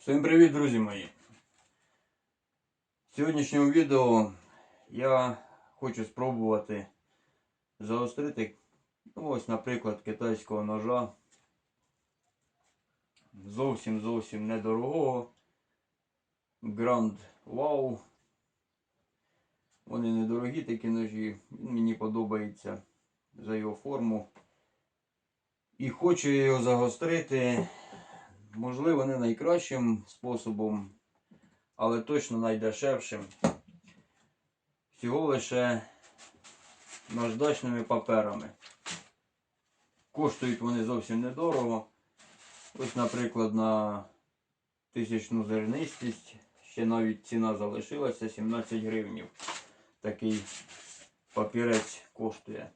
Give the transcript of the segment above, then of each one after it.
Всім привіт, друзі мої! В сьогоднішньому відео я хочу спробувати загострити, ну ось, наприклад, китайського ножа. Зовсім зовсім недорогого. Grand Wow. Вони недорогі такі ножі. Мені подобається за його форму. І хочу я його загострити. Можливо, не найкращим способом, але точно найдешевшим. Всього лише наждачними паперами. Коштують вони зовсім недорого. Ось, наприклад, на тисячну зернистість ще навіть ціна залишилася 17 гривнів. Такий папірець коштує.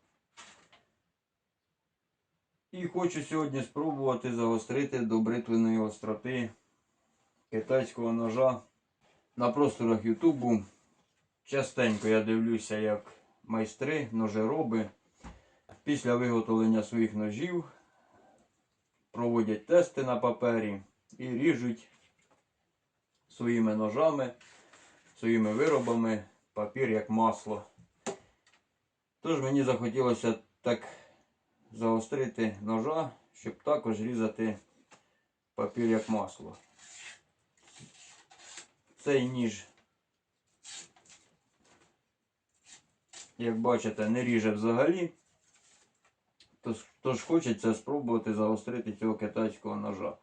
І хочу сьогодні спробувати загострити до бритвеної остроти китайського ножа. На просторах Ютубу частенько я дивлюся, як майстри, ножероби після виготовлення своїх ножів проводять тести на папері і ріжуть своїми ножами, своїми виробами папір як масло. Тож мені захотілося так загострити ножа, щоб також різати папір як масло. Цей ніж, як бачите, не ріже взагалі. Тож, хочеться спробувати загострити цього китайського ножа.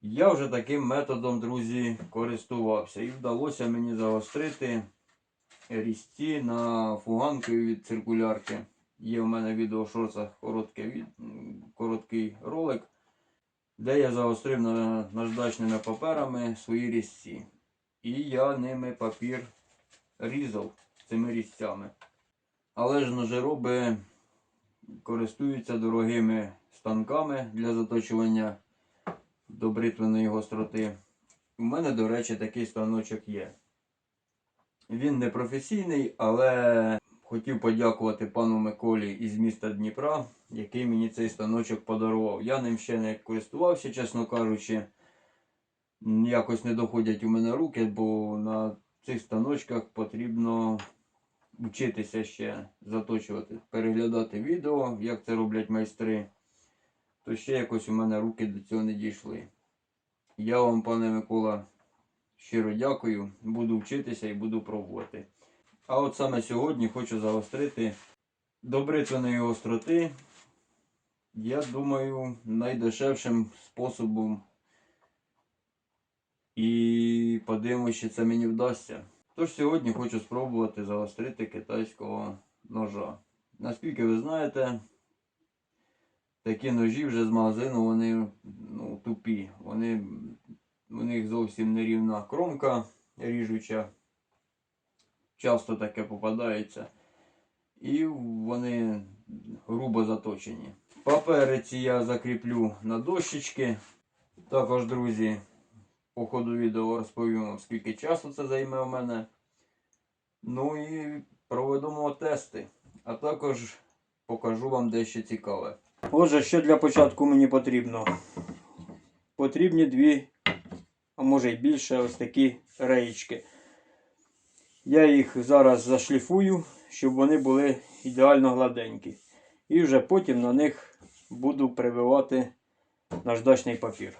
Я вже таким методом, друзі, користувався і вдалося мені загострити різці на фуганку від циркулярки. Є в мене відео в шорцах від... короткий ролик, де я загострив на... наждачними паперами свої різці. І я ними папір різав цими різцями. Але ж ножероби користуються дорогими станками для заточування до бритвеної гостроти. У мене, до речі, такий станочок є. Він не професійний, але хотів подякувати пану Миколі із міста Дніпра, який мені цей станочок подарував. Я ним ще не користувався, чесно кажучи. Якось не доходять у мене руки, бо на цих станочках потрібно вчитися ще заточувати, переглядати відео, як це роблять майстри. То ще якось у мене руки до цього не дійшли. Я вам, пане Микола, щиро дякую. Буду вчитися і буду пробувати. А от саме сьогодні хочу загострити до бритвеної гостроти. Я думаю, найдешевшим способом. І подивимося, чи це мені вдасться. Тож сьогодні хочу спробувати загострити китайського ножа. Наскільки ви знаєте, такі ножі вже з магазину вони ну, тупі. Вони, у них зовсім нерівна кромка ріжуча. Часто таке попадається. І вони грубо заточені. Папериці я закріплю на дощечки. Також, друзі, по ходу відео розповім вам, скільки часу це займе у мене. Ну і проведемо тести. А також покажу вам дещо цікаве. Отже, що для початку мені потрібно? Потрібні дві, а може й більше, ось такі реєчки. Я їх зараз зашліфую, щоб вони були ідеально гладенькі. І вже потім на них буду прививати наждачний папір.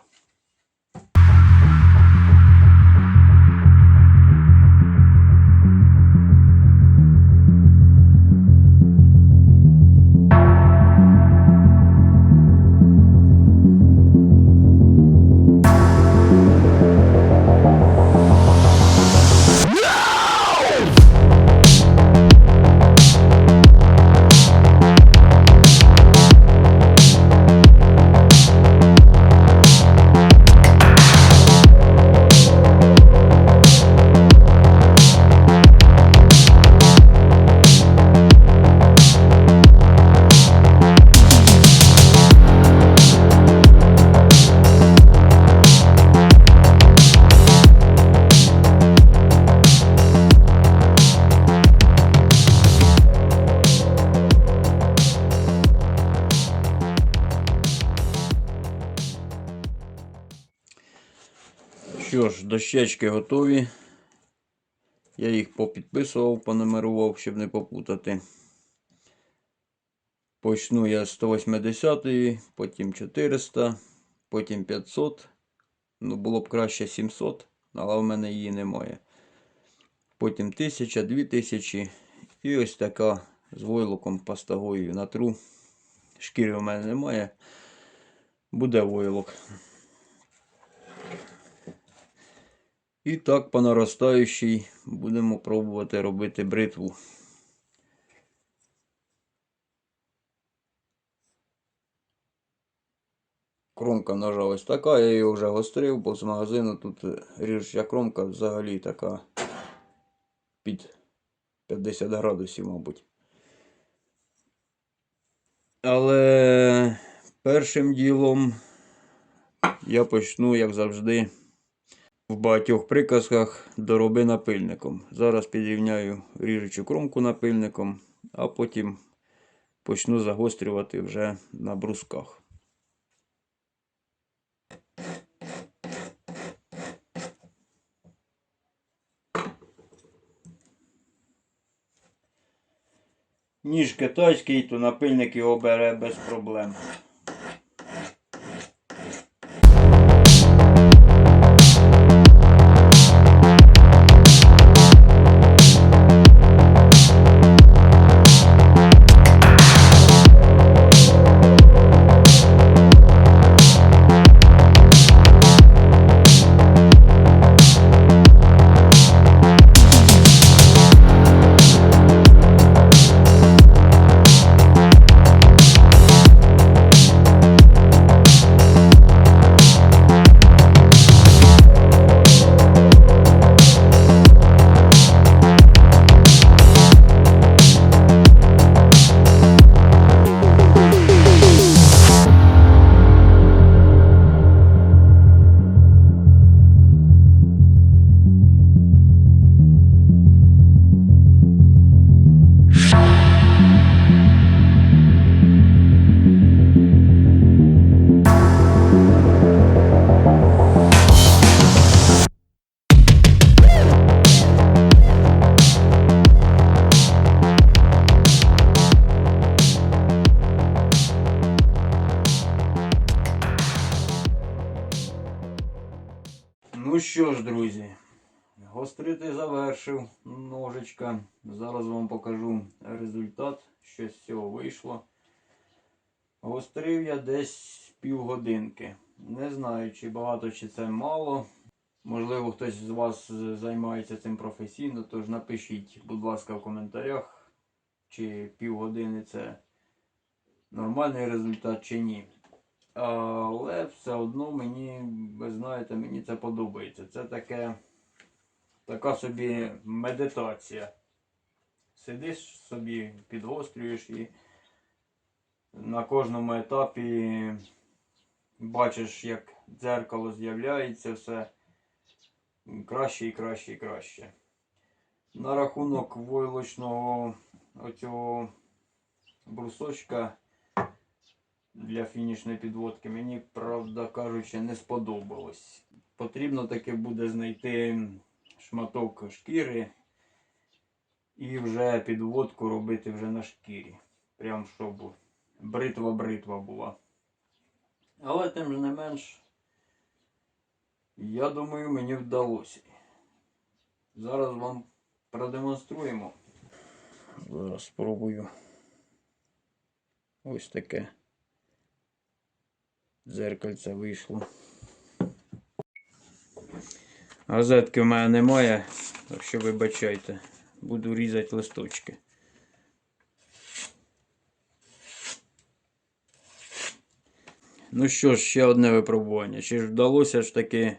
Що ж, дощечки готові. Я їх попідписував, понумерував, щоб не попутати. Почну я з 180, потім 400, потім 500. Ну, було б краще 700, але в мене її немає. Потім 1000, 2000 і ось така з войлоком пастагою натру. Шкіри в мене немає. Буде войлок. І так по наростаючій будемо пробувати робити бритву. Кромка ножа ось така, я її вже гострив, бо з магазину тут ріжуча кромка взагалі така під 50 градусів, мабуть. Але першим ділом я почну, як завжди, в багатьох приказках дороби напильником. Зараз підрівняю ріжучу кромку напильником, а потім почну загострювати вже на брусках. Ніж китайський, то напильник його бере без проблем. Ну що ж, друзі, гострити завершив ножичка. Зараз вам покажу результат, що з цього вийшло. Гострив я десь півгодинки. Не знаю, чи багато, чи це мало. Можливо, хтось з вас займається цим професійно, тож напишіть, будь ласка, в коментарях, чи півгодини це нормальний результат, чи ні. Але все одно мені, ви знаєте, мені це подобається. Це таке, така собі медитація. Сидиш собі, підгострюєш і на кожному етапі бачиш, як дзеркало з'являється, все краще і краще і краще. На рахунок войлочного оцього брусочка для фінішної підводки мені, правда кажучи, не сподобалось. Потрібно таки буде знайти шматок шкіри і вже підводку робити вже на шкірі. Прям щоб бритва-бритва була. Але тим не менш, я думаю, мені вдалося. Зараз вам продемонструємо. Зараз спробую. Ось таке дзеркальце вийшло. Газетки в мене немає, так що вибачайте, буду різати листочки. Ну що ж, ще одне випробування. Чи ж вдалося ж таки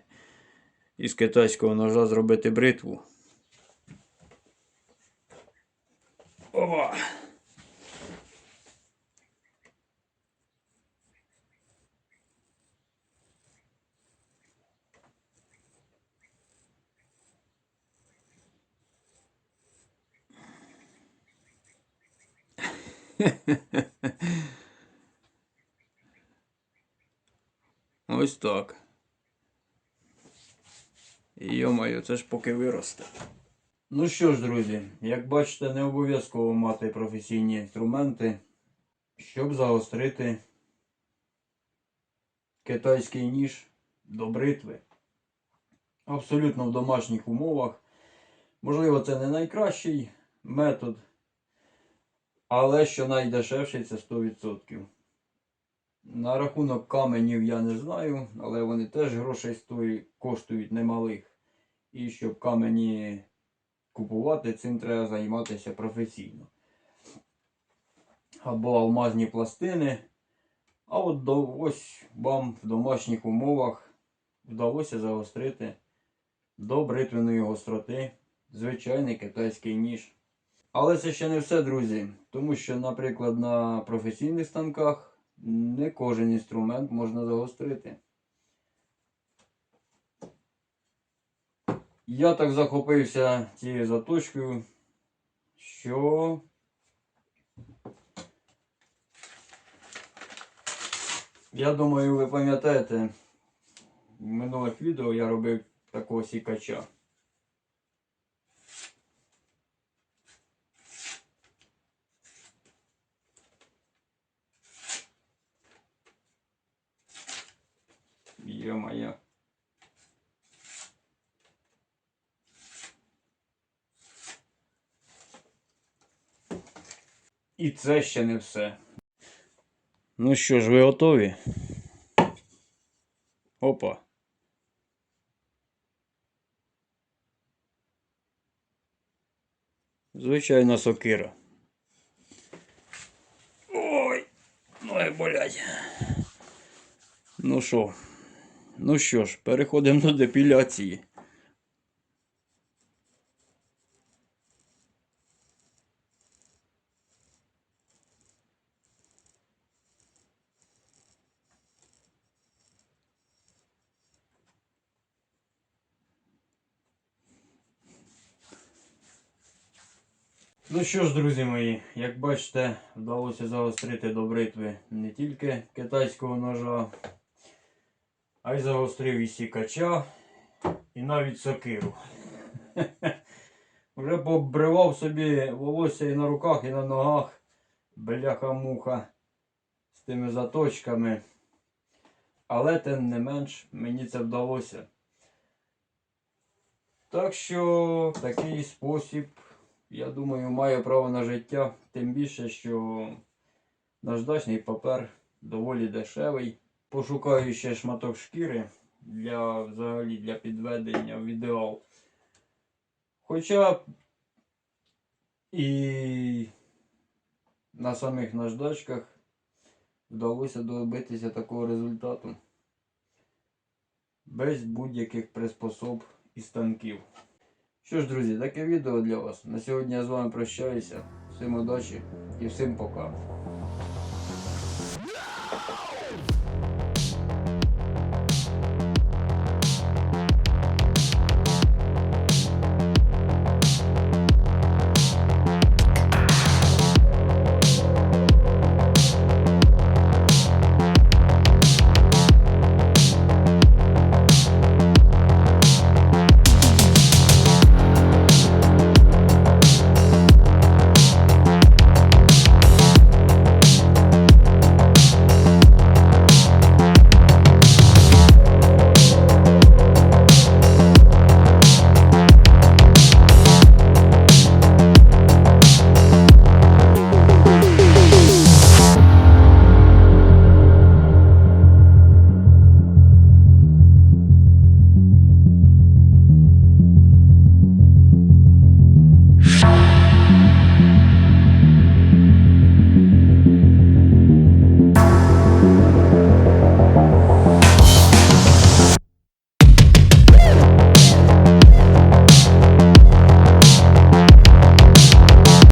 із китайського ножа зробити бритву? Опа! Ось так. Йомаю, це ж поки виросте. Ну що ж, друзі, як бачите, не обов'язково мати професійні інструменти, щоб загострити китайський ніж до бритви. Абсолютно в домашніх умовах. Можливо, це не найкращий метод, але що найдешевший це 100%. На рахунок каменів я не знаю, але вони теж грошей стої- коштують немалих. І щоб камені купувати, цим треба займатися професійно. Або алмазні пластини. А от ось вам в домашніх умовах вдалося загострити до бритвеної гостроти звичайний китайський ніж. Але це ще не все, друзі. Тому що, наприклад, на професійних станках не кожен інструмент можна загострити. Я так захопився цією заточкою, що я думаю, ви пам'ятаєте, в минулих відео я робив такого сікача. Є-моє. І це ще не все. Ну що ж, ви готові? Опа. Звичайна сокира. Ой, ноги болять. Ну що? Ну що ж, переходимо до депіляції. Ну що ж, друзі мої, як бачите, вдалося загострити до бритви не тільки китайського ножа, а й загострив і сікача, і навіть сокиру. Вже побривав собі волосся і на руках, і на ногах, бляха-муха з тими заточками. Але тим не менш мені це вдалося. Так що такий спосіб, я думаю, має право на життя. Тим більше, що наждачний папер доволі дешевий. Пошукаю ще шматок шкіри для взагалі для підведення в ідеал. Хоча і на самих наждачках вдалося добитися такого результату без будь-яких приспособ і станків. Що ж, друзі, таке відео для вас. На сьогодні я з вами прощаюся. Всім удачі і всім пока.